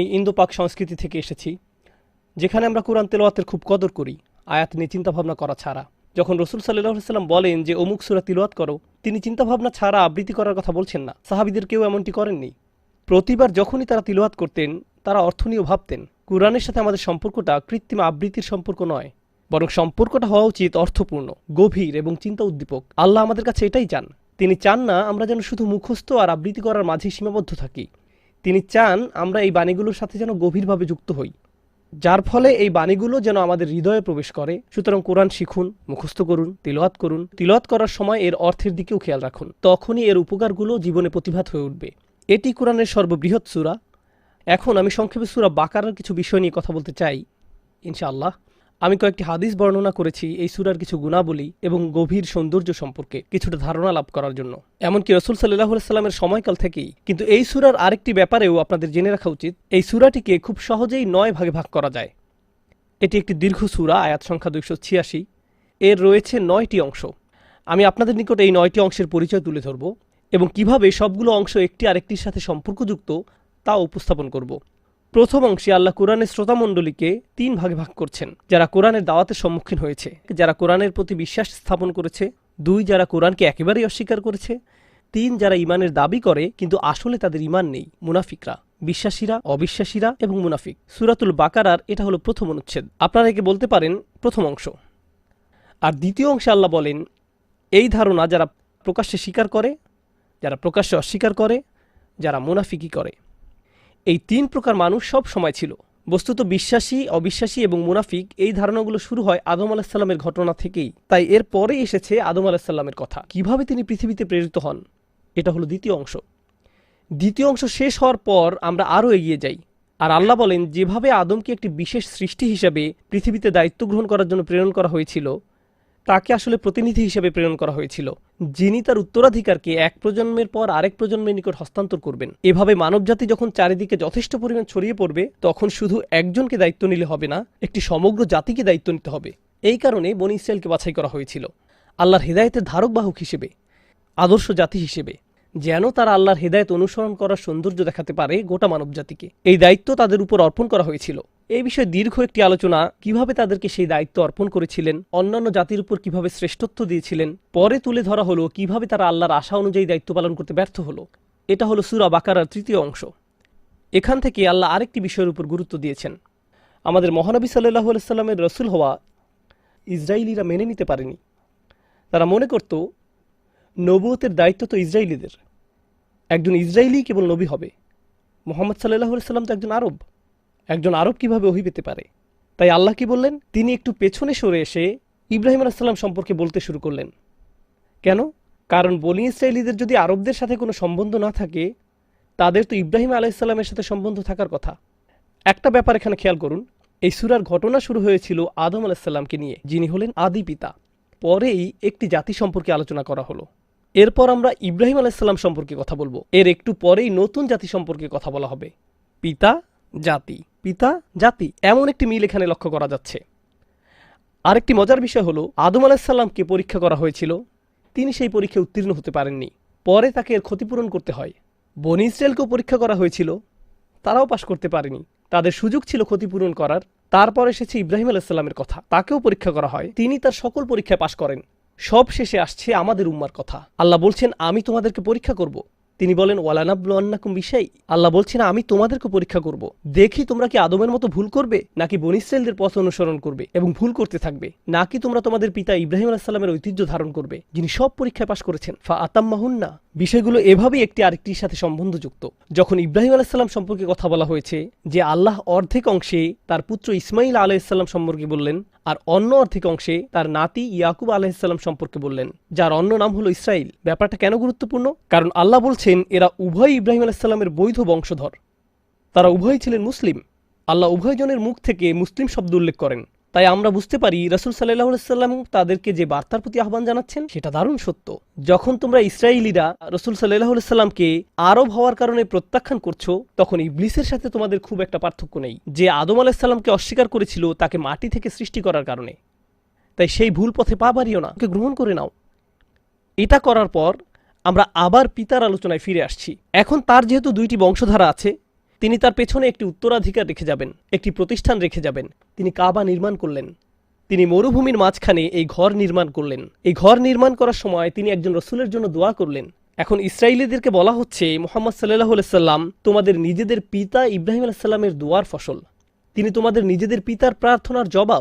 এই ইন্দো পাক সংস্কৃতি থেকে এসেছি, যেখানে আমরা কোরআন তেলাওয়াতের খুব কদর করি, আয়াত নিয়ে চিন্তাভাবনা করা ছাড়া। যখন রসুল সাল্লাহ সাল্লাম বলেন যে, অমুক সুরা তিলওয়াত করো, তিনি চিন্তাভাবনা ছাড়া আবৃত্তি করার কথা বলছেন না। সাহাবিদের কেউ এমনটি করেননি। প্রতিবার যখনই তারা তিলওয়াত করতেন, তারা অর্থ নিয়েও ভাবতেন, কোরআনের সাথে আমাদের সম্পর্কটা কৃত্রিম আবৃত্তির সম্পর্ক নয়, বরং সম্পর্কটা হওয়া উচিত অর্থপূর্ণ, গভীর এবং চিন্তা উদ্দীপক। আল্লাহ আমাদের কাছে এটাই চান। তিনি চান না আমরা যেন শুধু মুখস্থ আর আবৃত্তি করার মাঝে সীমাবদ্ধ থাকি। তিনি চান আমরা এই বাণীগুলোর সাথে যেন গভীরভাবে যুক্ত হই। যার ফলে এই বাণীগুলো যেন আমাদের হৃদয়ে প্রবেশ করে। সুতরাং কোরআন শিখুন, মুখস্থ করুন, তিলওয়াত করুন। তিলওয়াত করার সময় এর অর্থের দিকেও খেয়াল রাখুন। তখনই এর উপকারগুলো জীবনে প্রতিভাত হয়ে উঠবে। এটি কোরআনের সর্ববৃহৎ সূরা। এখন আমি সংক্ষেপে সুরা বাকারার কিছু বিষয় নিয়ে কথা বলতে চাই, ইনশাআল্লাহ। আমি কয়েকটি হাদিস বর্ণনা করেছি এই সুরার কিছু গুণাবলী এবং গভীর সৌন্দর্য সম্পর্কে কিছুটা ধারণা লাভ করার জন্য। এমনকি রসুল সাল্লাহ সাল্লামের সময়কাল থেকেই কিন্তু এই সুরার আরেকটি ব্যাপারেও আপনাদের জেনে রাখা উচিত, এই সূরাটিকে খুব সহজেই নয় ভাগে ভাগ করা যায়। এটি একটি দীর্ঘ সূরা, আয়াত সংখ্যা দুইশো ছিয়াশি। এর রয়েছে নয়টি অংশ। আমি আপনাদের নিকট এই নয়টি অংশের পরিচয় তুলে ধরব এবং কীভাবে সবগুলো অংশ একটি আরেকটির সাথে সম্পর্কযুক্ত তা উপস্থাপন করব। প্রথম অংশে আল্লাহ কোরআনের শ্রোতামণ্ডলীকে তিন ভাগে ভাগ করছেন। যারা কোরআনের দাওয়াতের সম্মুখীন হয়েছে, যারা কোরআনের প্রতি বিশ্বাস স্থাপন করেছে, দুই যারা কোরআনকে একেবারেই অস্বীকার করেছে, তিন যারা ইমানের দাবি করে, কিন্তু আসলে তাদের ইমান নেই, মুনাফিকরা, বিশ্বাসীরা, অবিশ্বাসীরা এবং মুনাফিক। সুরাতুল বাকারার এটা হলো প্রথম অনুচ্ছেদ। আপনারা একে বলতে পারেন প্রথম অংশ। আর দ্বিতীয় অংশে আল্লাহ বলেন, এই ধারণা যারা প্রকাশ্যে স্বীকার করে, যারা প্রকাশ্যে অস্বীকার করে, যারা মুনাফিকি করে। এই তিন প্রকার মানুষ সব সময় ছিল। বস্তুত বিশ্বাসী, অবিশ্বাসী এবং মুনাফিক এই ধারণাগুলো শুরু হয় আদম আলাহিসাল্লামের ঘটনা থেকেই। তাই এর পরে এসেছে আদম আলাহিসাল্লামের কথা। কীভাবে তিনি পৃথিবীতে প্রেরিত হন? এটা হলো দ্বিতীয় অংশ। দ্বিতীয় অংশ শেষ হওয়ার পর আমরা আরও এগিয়ে যাই। আর আল্লাহ বলেন, যেভাবে আদমকে একটি বিশেষ সৃষ্টি হিসাবে পৃথিবীতে দায়িত্ব গ্রহণ করার জন্য প্রেরণ করা হয়েছিল তাকে আসলে প্রতিনিধি হিসেবে প্রেরণ করা হয়েছিল, যিনি তার উত্তরাধিকারকে এক প্রজন্মের পর আরেক প্রজন্মের নিকট হস্তান্তর করবেন। এভাবে মানবজাতি যখন চারিদিকে যথেষ্ট পরিমাণ ছড়িয়ে পড়বে, তখন শুধু একজনকে দায়িত্ব নিলে হবে না, একটি সমগ্র জাতিকে দায়িত্ব নিতে হবে। এই কারণে বনি ইসরায়েলকে বাছাই করা হয়েছিল। আল্লাহর হৃদায়তের ধারক বাহক হিসেবে, আদর্শ জাতি হিসেবে, যেন তারা আল্লাহর হেদায়ত অনুসরণ করার সৌন্দর্য দেখাতে পারে গোটা মানবজাতিকে। এই দায়িত্ব তাদের উপর অর্পণ করা হয়েছিল। এই বিষয়ে দীর্ঘ একটি আলোচনা, কীভাবে তাদেরকে সেই দায়িত্ব অর্পণ করেছিলেন, অন্যান্য জাতির উপর কীভাবে শ্রেষ্ঠত্ব দিয়েছিলেন, পরে তুলে ধরা হলো কীভাবে তারা আল্লাহর আশা অনুযায়ী দায়িত্ব পালন করতে ব্যর্থ হলো। এটা হলো সুরা বাকারার তৃতীয় অংশ। এখান থেকে আল্লাহ আরেকটি বিষয়ের উপর গুরুত্ব দিয়েছেন। আমাদের মহানবী সাল্লাহ সাল্লামের রসুল হওয়া ইসরায়েলিরা মেনে নিতে পারেনি। তারা মনে করত, নবুয়তের দায়িত্ব তো ইসরায়েলিদের একজন ইসরায়েলি কেবল নবী হবে। মোহাম্মদ সাল্লাহ সাল্লাম তো একজন আরব। একজন আরব কীভাবে ওহি পেতে পারে? তাই আল্লাহ কি বললেন? তিনি একটু পেছনে সরে এসে ইব্রাহিম আলাহিসাল্লাম সম্পর্কে বলতে শুরু করলেন। কেন? কারণ বনি ইসরায়েলিদের যদি আরবদের সাথে কোনো সম্বন্ধ না থাকে, তাদের তো ইব্রাহিম আলাইসাল্লামের সাথে সম্বন্ধ থাকার কথা। একটা ব্যাপার এখানে খেয়াল করুন, এই সুরার ঘটনা শুরু হয়েছিল আদম আলাহিসাল্লামকে নিয়ে, যিনি হলেন আদি পিতা। পরেই একটি জাতি সম্পর্কে আলোচনা করা হলো। এরপর আমরা ইব্রাহিম আলাইসাল্লাম সম্পর্কে কথা বলব। এর একটু পরেই নতুন জাতি সম্পর্কে কথা বলা হবে। পিতা, জাতি। পিতা, জাতি এমন একটি মিল এখানে লক্ষ্য করা যাচ্ছে। আরেকটি মজার বিষয় হলো, আদম আলাহিসাল্লামকে পরীক্ষা করা হয়েছিল। তিনি সেই পরীক্ষায় উত্তীর্ণ হতে পারেননি। পরে তাকে এর ক্ষতিপূরণ করতে হয়। বনি ইসরায়েলকেও পরীক্ষা করা হয়েছিল। তারাও পাশ করতে পারেনি। তাদের সুযোগ ছিল ক্ষতিপূরণ করার। তারপর এসেছে ইব্রাহিম আলাইসাল্লামের কথা। তাকেও পরীক্ষা করা হয়। তিনি তার সকল পরীক্ষায় পাশ করেন। সব শেষে আসছে আমাদের উম্মার কথা। আল্লাহ বলছেন, আমি তোমাদেরকে পরীক্ষা করব। তিনি বলেন ওয়ালানাবুয়ান্নাকুম বিষয় আল্লাহ বলছেন, আমি তোমাদেরকে পরীক্ষা করব। দেখি তোমরা কি আদমের মতো ভুল করবে, নাকি বনিসেলদের পথ অনুসরণ করবে এবং ভুল করতে থাকবে, নাকি তোমরা তোমাদের পিতা ইব্রাহিম আলাহিসাল্লামের ঐতিহ্য ধারণ করবে, যিনি সব পরীক্ষায় পাশ করেছেন। ফা আতাম্মাহুন্না বিষয়গুলো এভাবেই একটি আরেকটির সাথে সম্বন্ধযুক্ত। যখন ইব্রাহিম আলাহিসাল্লাম সম্পর্কে কথা বলা হয়েছে যে আল্লাহ অর্ধেক অংশে তার পুত্র ইসমাইল আলাইসাল্লাম সম্পর্কে বললেন আর অন্য অর্ধেক অংশে তার নাতি ইয়াকুব আলাহিসাল্লাম সম্পর্কে বললেন, যার অন্য নাম হলো ইসরাইল ব্যাপারটা কেন গুরুত্বপূর্ণ? কারণ আল্লাহ বলছেন, এরা উভয় ইব্রাহিম আলাহিসাল্লামের বৈধ বংশধর। তারা উভয় ছিলেন মুসলিম। আল্লাহ উভয়জনের মুখ থেকে মুসলিম শব্দ উল্লেখ করেন। তাই আমরা বুঝতে পারি রসুল সাল্লাহ সাল্লাম তাদেরকে যে বার্তার প্রতি আহ্বান জানাচ্ছেন, সেটা দারুণ সত্য। যখন তোমরা ইসরায়েলিরা রসুল সাল্লাহ সাল্লামকে আরব হওয়ার কারণে প্রত্যাখ্যান করছ, তখন ইবলিসের সাথে তোমাদের খুব একটা পার্থক্য নেই। যে আদম আলাহিসাল্লামকে অস্বীকার করেছিল, তাকে মাটি থেকে সৃষ্টি করার কারণে। তাই সেই ভুল পথে পা বাড়িও না ওকে গ্রহণ করে নাও। এটা করার পর আমরা আবার পিতার আলোচনায় ফিরে আসছি। এখন তার যেহেতু দুইটি বংশধারা আছে তিনি তার পেছনে একটি উত্তরাধিকার রেখে যাবেন, একটি প্রতিষ্ঠান রেখে যাবেন। তিনি কাবা নির্মাণ করলেন। তিনি মরুভূমির মাঝখানে এই ঘর নির্মাণ করলেন। এই ঘর নির্মাণ করার সময় তিনি একজন রসুলের জন্য দোয়া করলেন। এখন ইসরায়েলিদেরকে বলা হচ্ছে, মোহাম্মদ সাল্লাহ সাল্লাম তোমাদের নিজেদের পিতা ইব্রাহিম আলাইসাল্লামের দোয়ার ফসল। তিনি তোমাদের নিজেদের পিতার প্রার্থনার জবাব